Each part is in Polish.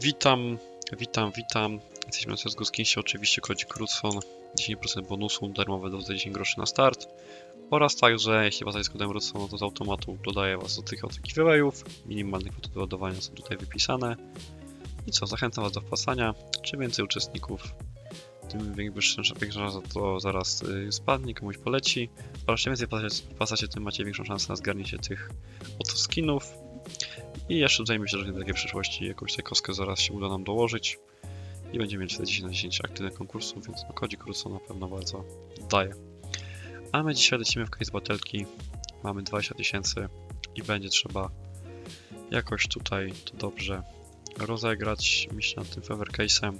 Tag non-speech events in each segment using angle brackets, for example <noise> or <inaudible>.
Witam, witam, witam. Jesteśmy na CSGO Skinsie, oczywiście kodzik Cruson, 10% bonusu, darmowe do 10 groszy na start. Oraz także, jeśli was z kodem Cruson, no to z automatu dodaję was do tych oto giveawayów. Minimalne kwoty do ładowania są tutaj wypisane. I co, zachęcam was do wpasania. Czym więcej uczestników, tym większa szansa to zaraz y, spadnie, komuś poleci. Oraz czym więcej wpasacie, tym macie większą szansę na zgarnięcie tych oto skinów. I jeszcze myślę, że w takiej przyszłości jakąś kostkę zaraz się uda nam dołożyć. I będziemy mieć wtedy 10 na 10 aktywnych konkursów, więc no kodzik Russo na pewno bardzo daje. A my dzisiaj lecimy w case batelki. Mamy 20 tysięcy i będzie trzeba jakoś tutaj to dobrze rozegrać. Myślę nad tym favor case'em.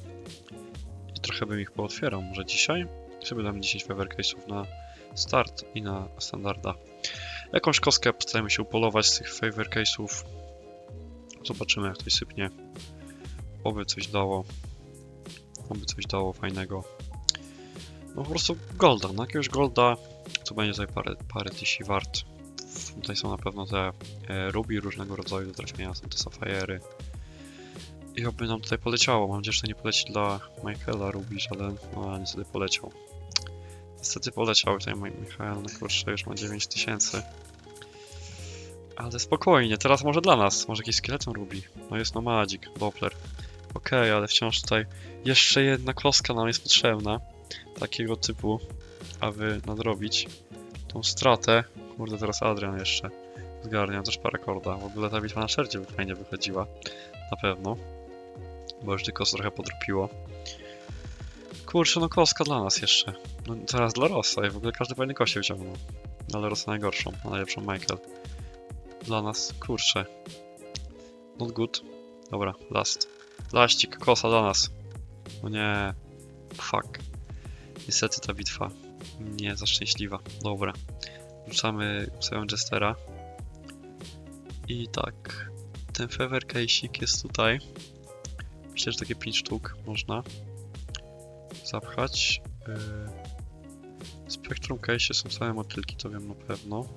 I trochę bym ich pootwierał może dzisiaj. Sobie damy 10 favor case'ów na start i na standarda. Jakąś kostkę postaramy się upolować z tych favor case'ów. Zobaczymy jak to sypnie. Oby coś dało. Oby coś dało fajnego. No po prostu golda, no jakiegoś golda, co będzie tutaj parę, parę tysi wart. Tutaj są na pewno te e, ruby różnego rodzaju do trafienia, są te safajery. I oby nam tutaj poleciało. Mam nadzieję, że to nie poleci dla Michaela Rubisz, ale no niestety poleciał. Niestety poleciał tutaj Mi- Michael, no kurczę, już ma 9000. Ale spokojnie, teraz może dla nas, może jakiś skeleton Ruby. No jest nomadzik, Doppler. Okej, ale wciąż tutaj jeszcze jedna kloska nam jest potrzebna. Takiego typu, aby nadrobić tą stratę. Kurde, teraz Adrian jeszcze zgarnia też parę korda. W ogóle ta bitwa na szerdzie fajnie wychodziła. Na pewno. Bo już tylko trochę podropiło. Kurczę, no koska dla nas jeszcze. No teraz dla Rossa i w ogóle każdy fajny kosie wyciągnął. Ale Rossa najgorszą, a najlepszą Michael. Dla nas, kurczę. Not good. Dobra, last. Laścik, kosa dla nas. No nie. Fuck. Niestety ta bitwa nie za szczęśliwa. Dobra. Rzucamy sobie Jestera. I tak. Ten Fever Case'ik jest tutaj. Myślę, że takie 5 sztuk można zapchać. Yy... Spectrum Case są same motylki, to wiem na pewno.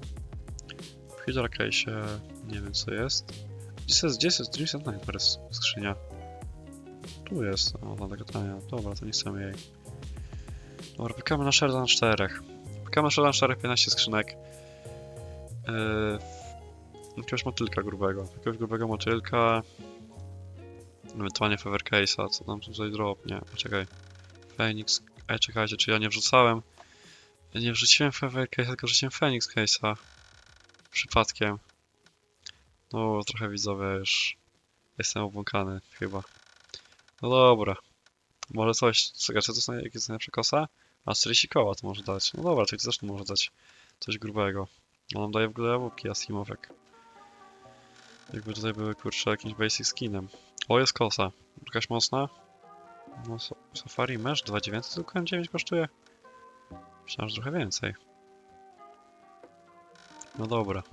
W Hydra Case nie wiem co jest. Gdzie jest, gdzie jest, Nightmare jest skrzynia? Tu jest, o, ona taka tania. Dobra, to nie chcemy jej. Dobra, pykamy na Sherda na czterech. Pykamy na Sherda na czterech, 15 skrzynek. Yy, jakiegoś motylka grubego. Jakiegoś grubego motylka. Ewentualnie Fever Case'a, co tam tutaj dropnie. Poczekaj. Phoenix. Ej, czekajcie, czy ja nie wrzucałem? Ja nie wrzuciłem Fever Case'a, tylko wrzuciłem Phoenix Case'a. Przypadkiem. No, trochę widzowie już. Jestem obłąkany, chyba. No dobra. Może coś. Czekaj, czy to są jakieś najlepsze kosa? A 40 koła to może dać. No dobra, to też może dać coś grubego. On nam daje w ogóle jabłki Asimowek. Jakby tutaj były kurczę jakimś basic skinem. O, jest kosa. Jakaś mocna. No, Safari Mesh 2900 tylko M9 kosztuje? Myślałem, że trochę więcej. No dobra.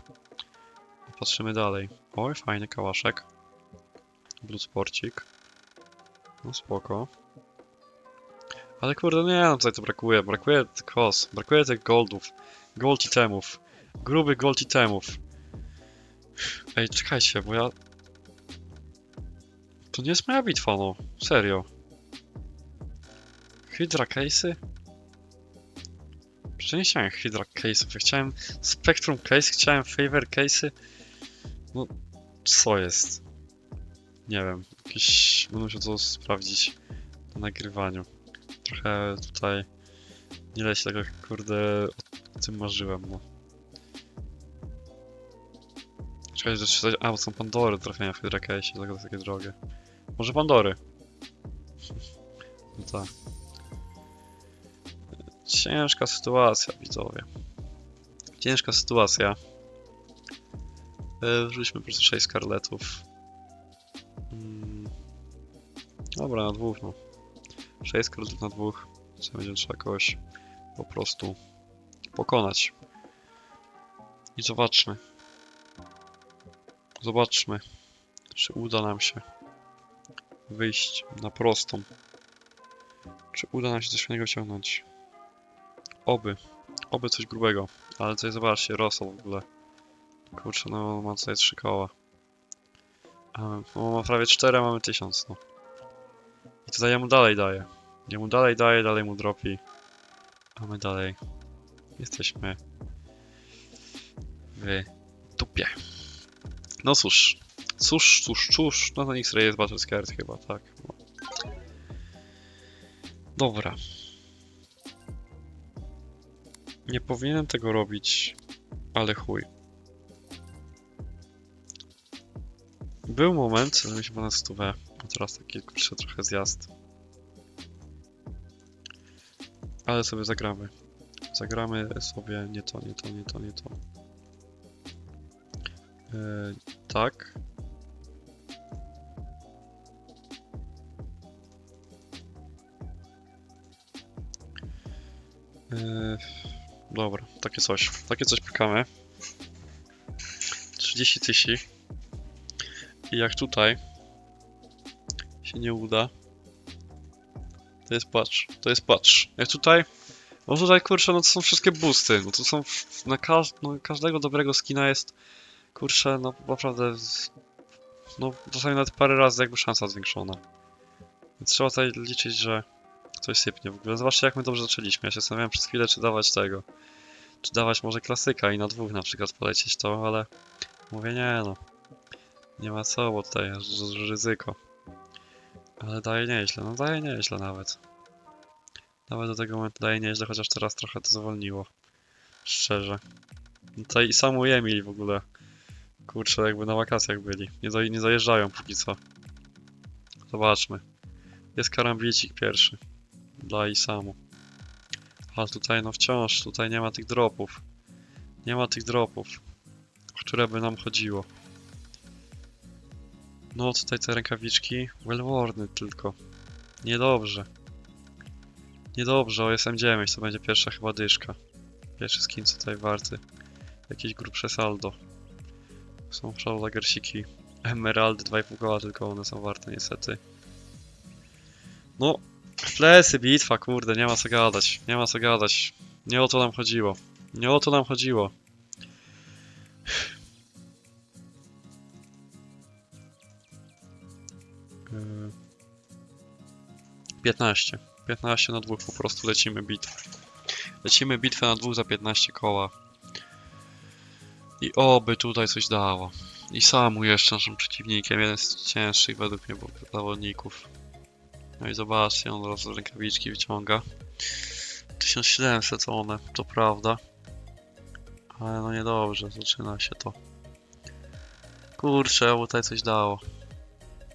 Patrzymy dalej. Oj, fajny kałaszek. Bloodsporcik. No spoko. Ale kurde, nie, no tutaj to brakuje. Brakuje kos. Brakuje tych goldów. Gold itemów. Gruby gold itemów. Ej, czekajcie, bo ja... To nie jest moja bitwa, no. Serio. Hydra case'y? Przecież nie chciałem Hydra case'ów, ja chciałem Spectrum case, chciałem Favor case'y. No, co jest? Nie wiem, jakieś... Będę musiał to sprawdzić na nagrywaniu. Trochę tutaj nie leci tego, kurde, o tym marzyłem, no. Czekaj, że coś... A, bo są Pandory do trafienia w Hydra case, dlatego to takie drogie. Może Pandory? <laughs> No tak. Ciężka sytuacja, widzowie. Ciężka sytuacja. E, Wrzućmy po prostu 6 skarletów. Mm. Dobra, na dwóch, no. 6 skarletów na dwóch. Co będzie trzeba kogoś po prostu pokonać. I zobaczmy. Zobaczmy, czy uda nam się wyjść na prostą. Czy uda nam się coś fajnego ciągnąć? Oby. Oby coś grubego. Ale tutaj zobaczcie, Rosal w ogóle. Kurczę, no ma tutaj trzy koła. No, ma prawie 4, a mamy 1000, no. I tutaj ja mu dalej daję. Ja mu dalej daję, dalej mu dropi. A my dalej. Jesteśmy w dupie. No cóż. Cóż, cóż, cóż. No to X-Ray jest Battle Scared chyba, tak. Dobra. Nie powinienem tego robić, ale chuj. Był moment, że mi się ponad stówę, a teraz taki kurczę trochę zjazd. Ale sobie zagramy. Zagramy sobie nie to, nie to, nie to, nie to. Yy, tak. Yy, dobra, takie coś. Takie coś pikamy. 30 tysięcy. I jak tutaj się nie uda, to jest płacz. To jest płacz. Jak tutaj, no tutaj kurczę, no to są wszystkie boosty. No to są na każ no, każdego dobrego skina jest kurczę, no naprawdę no czasami nawet parę razy jakby szansa zwiększona. Więc trzeba tutaj liczyć, że coś sypnie w ogóle. Zobaczcie jak my dobrze zaczęliśmy. Ja się zastanawiałem przez chwilę czy dawać tego. Czy dawać może klasyka i na dwóch na przykład polecieć to, ale mówię nie no. Nie ma co, bo tutaj ryzyko. Ale daje nieźle, no daje nieźle nawet. Nawet do tego momentu daje nieźle, chociaż teraz trochę to zwolniło. Szczerze. No Tutaj i sam Emil w ogóle. Kurczę, jakby na wakacjach byli. Nie, do, nie dojeżdżają póki co. Zobaczmy. Jest karambicik pierwszy. Dla Isamu. Ale tutaj no wciąż, tutaj nie ma tych dropów. Nie ma tych dropów, które by nam chodziło. No tutaj te rękawiczki, well tylko. Niedobrze. Niedobrze, o SM9 to będzie pierwsza chyba dyszka. Pierwszy skin tutaj warty. Jakieś grubsze saldo. Są Shadowdaggersiki. Emeraldy 2,5 koła, tylko one są warte niestety. No, plecy, bitwa, kurde, nie ma co gadać. Nie ma co gadać. Nie o to nam chodziło. Nie o to nam chodziło. Yy, 15. 15 na dwóch po prostu lecimy bitwę. Lecimy bitwę na dwóch za 15 koła. I oby tutaj coś dało. I samu jeszcze naszym przeciwnikiem, jeden z cięższych według mnie zawodników. No i zobaczcie, on teraz rękawiczki wyciąga. 1700 one, to prawda. Ale no niedobrze, zaczyna się to. Kurczę, bo tutaj coś dało.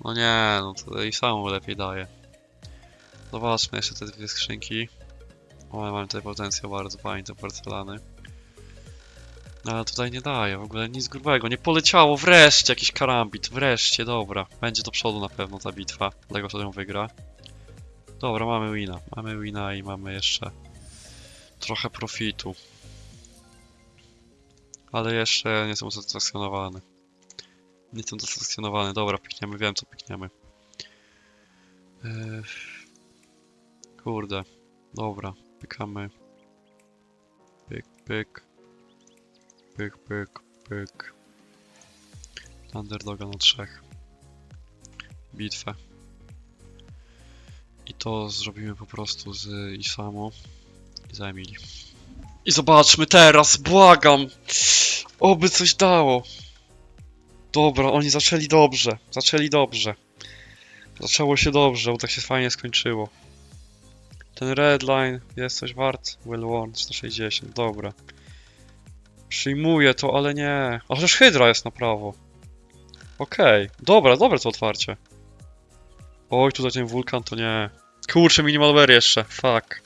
No nie, no to i samo lepiej daje. Zobaczmy jeszcze te dwie skrzynki. O, mam tutaj potencjał bardzo fajny, te porcelany. No ale tutaj nie daje w ogóle nic grubego. Nie poleciało, wreszcie jakiś karambit, wreszcie, dobra. Będzie do przodu na pewno ta bitwa. Dlatego to ją wygra. Dobra, mamy wina. Mamy wina i mamy jeszcze trochę profitu. Ale jeszcze nie jestem usatysfakcjonowany. Nie jestem usatysfakcjonowany. Dobra, pikniemy, wiem co pikniemy. Yy... Kurde. Dobra, pykamy. Pyk, pyk. Pyk, pyk, pyk. Underdoga na trzech. Bitwę. To zrobimy po prostu z Isamu i za. I zobaczmy teraz, błagam! Oby coś dało. Dobra, oni zaczęli dobrze. Zaczęli dobrze. Zaczęło się dobrze, bo tak się fajnie skończyło. Ten redline jest coś wart? Well worn 160, dobra. Przyjmuję to, ale nie. A chociaż Hydra jest na prawo. Okej, dobra, dobre to otwarcie. Oj, tutaj ten wulkan to nie. Kurczę, minimalware jeszcze, fuck.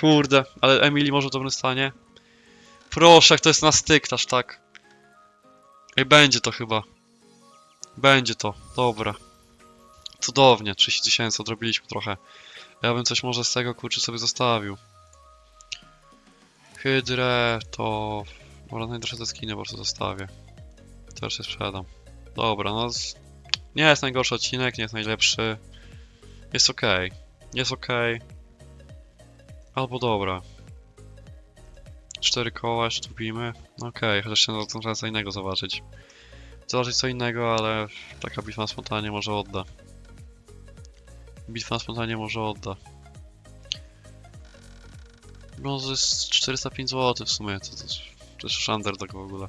Kurde, ale Emily może w dobrym stanie? Proszę, jak to jest na styk, aż tak. Ej, będzie to chyba. Będzie to, dobra. Cudownie, 30 tysięcy, odrobiliśmy trochę. Ja bym coś może z tego kurczę sobie zostawił. Hydrę to... Może najdroższe te skiny po prostu zostawię. Też się sprzedam. Dobra, no... Nie jest najgorszy odcinek, nie jest najlepszy. Jest okej. Jest okej. Albo dobra. Cztery koła jeszcze tupimy. No Okej, chociaż się na co innego zobaczyć. założyć co innego, ale taka bitwa na spontanie może odda. Bitwa na spontanie może odda. To jest 405 zł w sumie, to, to, to jest underdog w ogóle.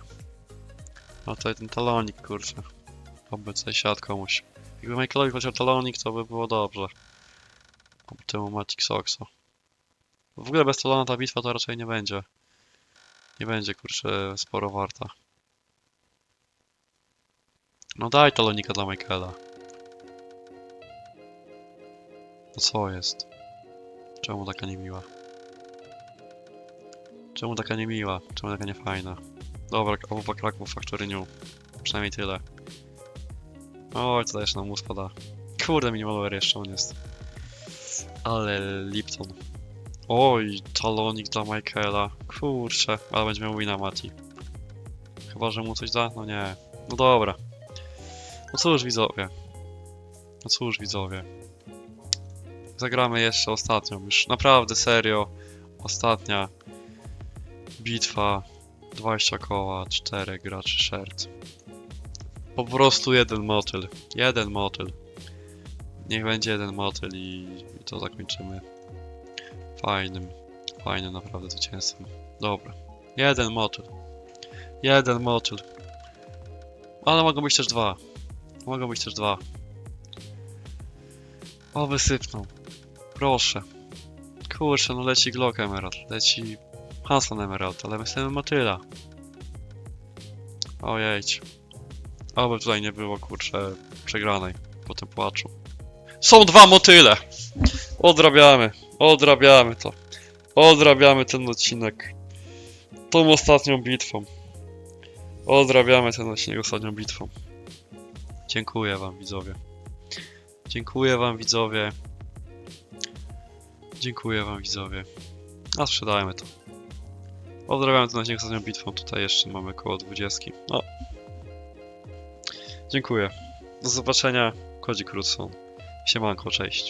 A tutaj ten talonik, kurczę. Oby tutaj siadł komuś. Jakby Michaelowi chociaż talonik, to by było dobrze. Temu Matic Soxo. W ogóle bez talona ta bitwa to raczej nie będzie. Nie będzie, kurczę, sporo warta. No daj talonika dla Michaela. No co jest? Czemu taka niemiła? Czemu taka niemiła? Czemu taka niefajna? Dobra, obuwa Kraków Factory New. Przynajmniej tyle. Oj, tutaj jeszcze nam mu spada. Kurde, minimalware jeszcze on jest. Ale Lipton. Oj, talonik dla Michaela. Kurczę, ale będzie miał wina Mati. Chyba, że mu coś da? No nie. No dobra. No cóż widzowie. No cóż widzowie. Zagramy jeszcze ostatnią, już naprawdę serio. Ostatnia bitwa. 20 koła, 4 graczy sherd. Po prostu jeden motyl. Jeden motyl. Niech będzie jeden motyl i, to zakończymy. Fajnym, fajnym naprawdę zwycięstwem. Dobra. Jeden motyl. Jeden motyl. Ale mogą być też dwa. Mogą być też dwa. O, wysypnął. Proszę. Kurczę, no leci Glock Emerald. Leci Hanslan Emerald, ale my chcemy motyla. Ojejcie. Oby tutaj nie było, kurczę, przegranej po tym płaczu. Są dwa motyle! Odrabiamy, odrabiamy to. Odrabiamy ten odcinek. Tą ostatnią bitwą. Odrabiamy ten odcinek ostatnią bitwą. Dziękuję wam widzowie. Dziękuję wam widzowie. Dziękuję wam widzowie. A sprzedajmy to. Odrabiamy ten odcinek ostatnią bitwą. Tutaj jeszcze mamy koło 20. No. Dziękuję. Do zobaczenia. Kodzik Krótson. Siemanko, cześć.